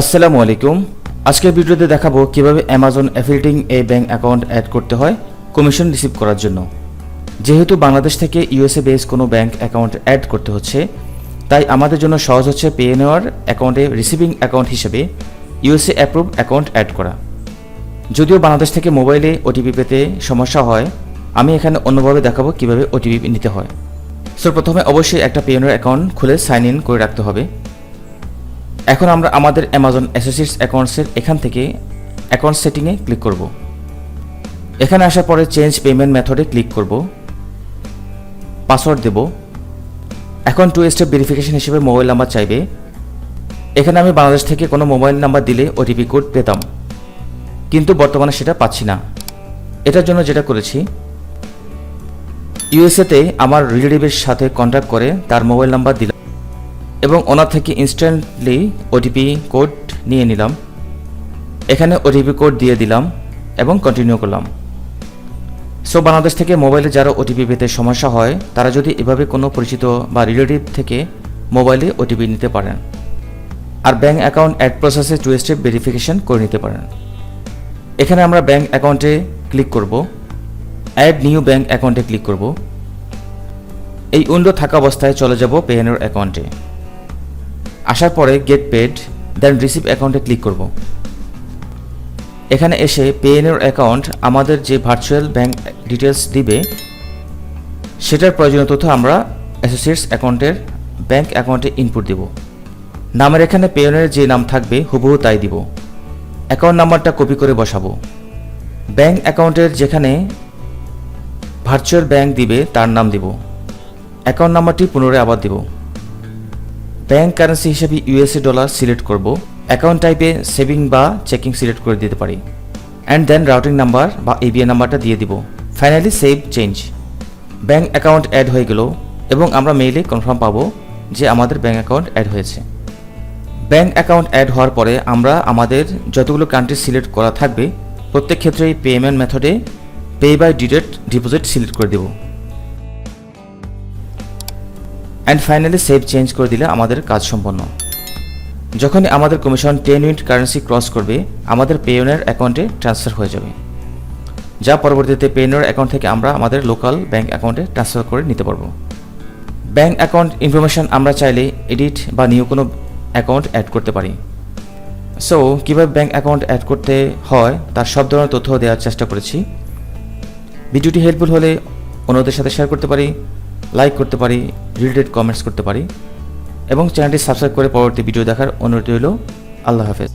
আসসালামু আলাইকুম। আজকের ভিডিওতে দেখাবো কীভাবে অ্যামাজন অ্যাফিলিটিং এ ব্যাঙ্ক অ্যাকাউন্ট অ্যাড করতে হয় কমিশন রিসিভ করার জন্য। যেহেতু বাংলাদেশ থেকে ইউএসএ বেস কোনো ব্যাঙ্ক অ্যাকাউন্ট অ্যাড করতে হচ্ছে, তাই আমাদের জন্য সহজ হচ্ছে পে নেওয়ার অ্যাকাউন্টে রিসিভিং অ্যাকাউন্ট হিসেবে ইউএসএ অ্যাপ্রুভ অ্যাকাউন্ট অ্যাড করা। যদিও বাংলাদেশ থেকে মোবাইলে ওটিপি পেতে সমস্যা হয়, আমি এখানে অন্যভাবে দেখাবো কীভাবে ওটিপি নিতে হয়। সো প্রথমে অবশ্যই একটা পেনের অ্যাকাউন্ট খুলে সাইন ইন করে রাখতে হবে। এখন আমরা আমাদের অ্যামাজন অ্যাসোসিয়েটস অ্যাকাউন্টসের এখান থেকে অ্যাকাউন্ট সেটিংয়ে ক্লিক করব। এখানে আসার পরে চেঞ্জ পেমেন্ট মেথডে ক্লিক করব। পাসওয়ার্ড দেব। এখন টু স্টেপ ভেরিফিকেশন হিসেবে মোবাইল নাম্বার চাইবে। এখানে আমি বাংলাদেশ থেকে কোনো মোবাইল নাম্বার দিলে ওটিপি কোড পেতাম। কিন্তু বর্তমানে সেটা পাচ্ছি না। এটার জন্য যেটা করেছি ইউএসএতে আমার রিলেটিভের সাথে কন্ট্যাক্ট করে তার মোবাইল নাম্বার দিলাম। এবং ওনার থেকে ইনস্ট্যান্টলি ওটিপি কোড নিয়ে নিলাম। এখানে ওটিপি কোড দিয়ে দিলাম এবং কন্টিনিউ করলাম। সো বাংলাদেশ থেকে মোবাইলে যারা ওটিপি পেতে সমস্যা হয়, তারা যদি এভাবে কোনো পরিচিত বা রিলেটিভ থেকে মোবাইলে ওটিপি নিতে পারেন। আর ব্যাঙ্ক অ্যাকাউন্ট অ্যাড প্রসেসে টু স্টেপ ভেরিফিকেশন করে নিতে পারেন। এখানে আমরা ব্যাঙ্ক অ্যাকাউন্টে ক্লিক করব। অ্যাড নিউ ব্যাঙ্ক অ্যাকাউন্টে ক্লিক করব। এই উইন্ডো থাকা অবস্থায় চলে যাব পেএনএর অ্যাকাউন্টে আসার পরে গেট পেড দেন রিসিভ অ্যাকাউন্টে ক্লিক করব। এখানে এসে পেএনএর অ্যাকাউন্ট আমাদের যে ভার্চুয়াল ব্যাংক ডিটেলস দিবে, সেটার প্রয়োজনীয় তথ্য আমরা অ্যাসোসিয়েটস অ্যাকাউন্টের ব্যাংক অ্যাকাউন্টে ইনপুট দেব। নামের এখানে পেয়নের যে নাম থাকবে, হুবহু তাই দিব। অ্যাকাউন্ট নাম্বারটা কপি করে বসাবো। ব্যাংক অ্যাকাউন্টের যেখানে ভার্চুয়াল ব্যাংক দিবে, তার নাম দিব। অ্যাকাউন্ট নাম্বারটি পুনরায় আবার দিব। ব্যাংক কারেন্সি হিসেবে ইউএসএ ডলার সিলেক্ট করব অ্যাকাউন্ট টাইপে সেভিং বা চেকিং সিলেক্ট করে দিতে পারি অ্যান্ড দেন রাউটিং নাম্বার বা এবিএ নাম্বারটা দিয়ে দিব। Finally save change bank account add হয়ে গেল, এবং আমরা মেইলে কনফার্ম পাবো যে আমাদের ব্যাংক অ্যাকাউন্ট অ্যাড হয়েছে। ব্যাংক অ্যাকাউন্ট অ্যাড হওয়ার পরে আমরা আমাদের যতগুলো কান্ট্রি সিলেক্ট করা থাকবে, প্রত্যেক ক্ষেত্রেই পেমেন্ট মেথডে pay by direct deposit select করে দেব। অ্যান্ড ফাইনালি সেভ চেঞ্জ করে দিলে আমাদের কাজ সম্পন্ন। যখনই আমাদের commission ten unit currency cross করবে, আমাদের পেয়নের অ্যাকাউন্টে ট্রান্সফার হয়ে যাবে। যা পরবর্তীতে পেয়নের অ্যাকাউন্ট থেকে আমরা আমাদের লোকাল ব্যাংক অ্যাকাউন্টে ট্রান্সফার করে নিতে পারব। ব্যাংক অ্যাকাউন্ট ইনফরমেশন আমরা চাইলে এডিট বা নিউ কোনো অ্যাকাউন্ট অ্যাড করতে পারি। সো কীভাবে ব্যাংক অ্যাকাউন্ট অ্যাড করতে হয়, তার সব ধরনের তথ্য দেওয়ার চেষ্টা করেছি। ভিডিওটি হেল্পফুল হলে অন্যদের সাথে শেয়ার করতে পারি। লাইক করতে পারি রিলেটেড কমেন্টস করতে পারি এবং চ্যানেলটি সাবস্ক্রাইব করে পরবর্তী ভিডিও দেখার অনুরোধ রইল। আল্লাহ হাফেজ।